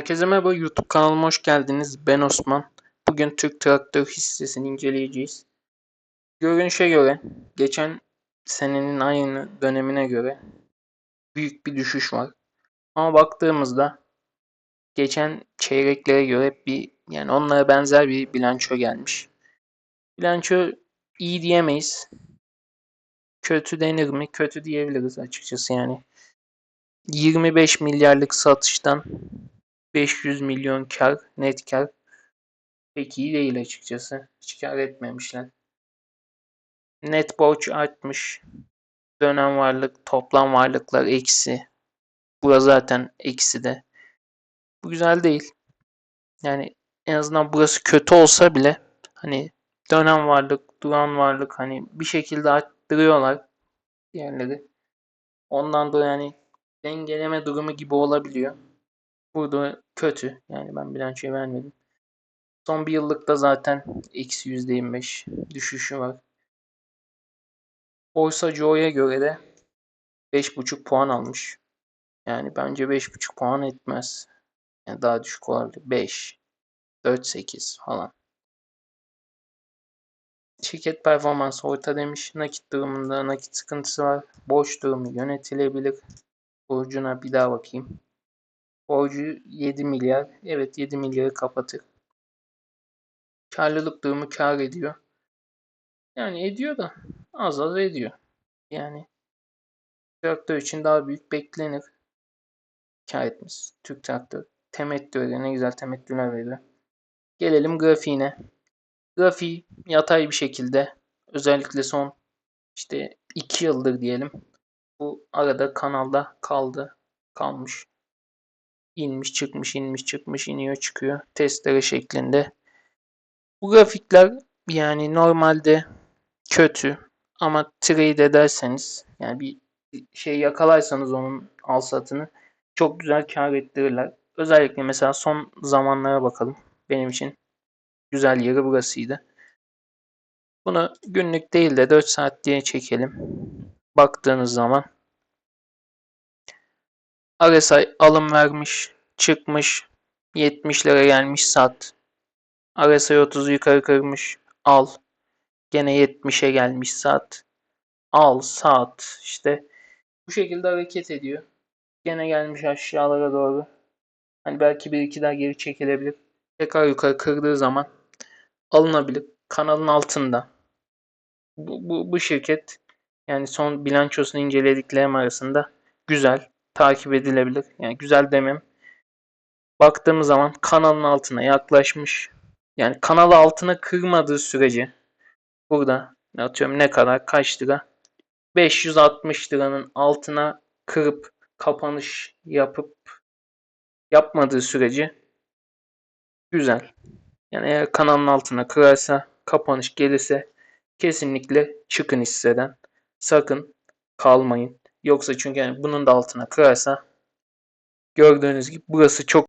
Herkese merhaba YouTube kanalıma hoş geldiniz. Ben Osman. Bugün Türk Traktör hissesini inceleyeceğiz. Görünüşe göre geçen senenin aynı dönemine göre büyük bir düşüş var. Ama baktığımızda geçen çeyreklere göre bir yani onlara benzer bir bilanço gelmiş. Bilanço iyi diyemeyiz. Kötü denir mi? Kötü diyebiliriz açıkçası yani. 25 milyarlık satıştan 500 milyon kar, net kar pek iyi değil açıkçası. Hiç kar etmemişler. Net borç artmış. Dönem varlık, toplam varlıklar eksi. Bura zaten eksi de. Bu güzel değil. Yani en azından burası kötü olsa bile hani dönem varlık, duran varlık hani bir şekilde arttırıyorlar diğerleri. Ondan da yani dengeleme durumu gibi olabiliyor. Burada kötü. Yani ben bilançoyu vermedim. Son bir yıllıkta zaten eksi %25 düşüşü var. Borsa Joe'ya göre de 5.5 puan almış. Yani bence 5.5 puan etmez. Yani daha düşük olabilir. 5, 4, 8 falan. Şirket performansı orta demiş. Nakit durumunda nakit sıkıntısı var. Borç durumu yönetilebilir. Borcuna bir daha bakayım. Borcu 7 milyar. Evet 7 milyarı kapatır. Karlılık durumu kar ediyor. Yani ediyor da az az ediyor. Yani traktör için daha büyük beklenir. Kar etmesi. Türk traktör. Temettü ne güzel temettüler veriyor. Gelelim grafiğine. Grafiği yatay bir şekilde özellikle son işte 2 yıldır diyelim. Bu arada kanalda kaldı. Kalmış inmiş çıkmış inmiş çıkmış iniyor çıkıyor testere şeklinde. Bu grafikler yani normalde kötü ama trade ederseniz yani bir şey yakalarsanız onun al satını çok güzel kar ettirirler. Özellikle mesela son zamanlara bakalım. Benim için güzel yeri burasıydı. Bunu günlük değil de 4 saat diye çekelim. Baktığınız zaman RSI alım vermiş, çıkmış, 70'lere gelmiş sat. RSI 30'u yukarı kırmış, al. Gene 70'e gelmiş sat. Al, sat. İşte bu şekilde hareket ediyor. Gene gelmiş aşağılara doğru. Hani belki bir iki daha geri çekilebilir. Tekrar yukarı kırdığı zaman alınabilir. Kanalın altında. Bu, bu, bu şirket yani son bilançosunu incelediklerim arasında güzel takip edilebilir. Yani güzel demem. Baktığımız zaman kanalın altına yaklaşmış. Yani kanalı altına kırmadığı sürece burada atıyorum ne kadar kaç lira 560 liranın altına kırıp kapanış yapıp yapmadığı sürece güzel. Yani eğer kanalın altına kırarsa kapanış gelirse kesinlikle çıkın hisseden. Sakın kalmayın. Yoksa çünkü yani bunun da altına kırarsa gördüğünüz gibi burası çok